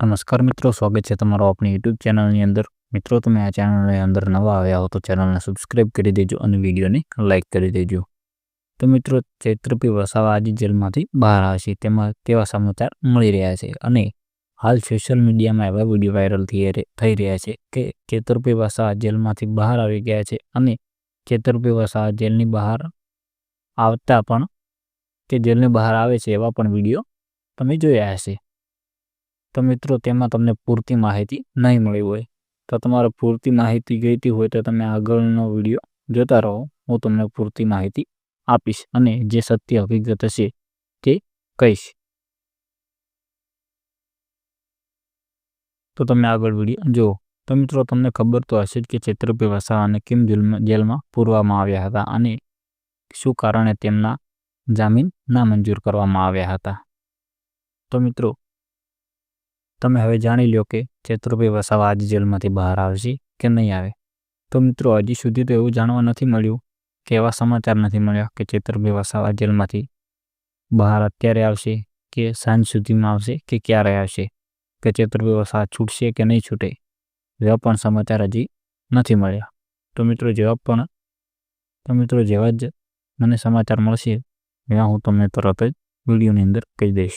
નમસ્કાર મિત્રો, સ્વાગત છે તમારો આપણી યુટ્યુબ ચેનલની અંદર. મિત્રો, તમે આ ચેનલની અંદર નવા આવ્યા હો તો ચેનલને સબસ્ક્રાઈબ કરી દેજો અને વિડીયોને લાઇક કરી દેજો. તો મિત્રો, ચૈત્રપી વસાવા આજે જેલમાંથી બહાર આવશે તેમાં તેવા સમાચાર મળી રહ્યા છે અને હાલ સોશિયલ મીડિયામાં એવા વીડિયો વાયરલ થઈ રહ્યા છે કે ચેતરપી વસાવા જેલમાંથી બહાર આવી ગયા છે અને ચેતરપી વસાવા જેલની બહાર આવતા પણ, કે જેલની બહાર આવે છે એવા પણ વીડિયો તમે જોયા હશે. તો મિત્રો, તેમાં તમને પૂરતી માહિતી નહીં મળી હોય. તો તમારે પૂરતી માહિતી જોઈતી હોય તો તમે આગળનો વીડિયો જોતા રહો. હું તમને પૂરતી માહિતી આપીશ અને જે સત્ય હકીકત હશે તે કહીશ. તો તમે આગળ વીડિયો જુઓ. તો મિત્રો, તમને ખબર તો હશે જ કે છેતરપી વસાવાને કેમ જેલમાં પૂરવામાં આવ્યા હતા અને શું કારણે તેમના જામીન નામંજૂર કરવામાં આવ્યા હતા. તો મિત્રો તમે હવે જાણી લો કે ચેતુરભાઈ વસાવા આજ જેલમાંથી બહાર આવશે કે નહીં આવે. તો મિત્રો, હજી સુધી તો એવું જાણવા નથી મળ્યું કે એવા સમાચાર નથી મળ્યા કે ચેતુરભાઈ વસાવા જેલમાંથી બહાર અત્યારે આવશે કે સાંજ સુધીમાં આવશે કે ક્યારે આવશે, કે ચેતુરભાઈ વસાવા છૂટશે કે નહીં છૂટે, એવા પણ સમાચાર હજી નથી મળ્યા. તો મિત્રો, જેવા પણ, તો મિત્રો, જેવા જ મને સમાચાર મળશે, એવા હું તમને તરત જ વિડીયોની અંદર કહી દઈશ.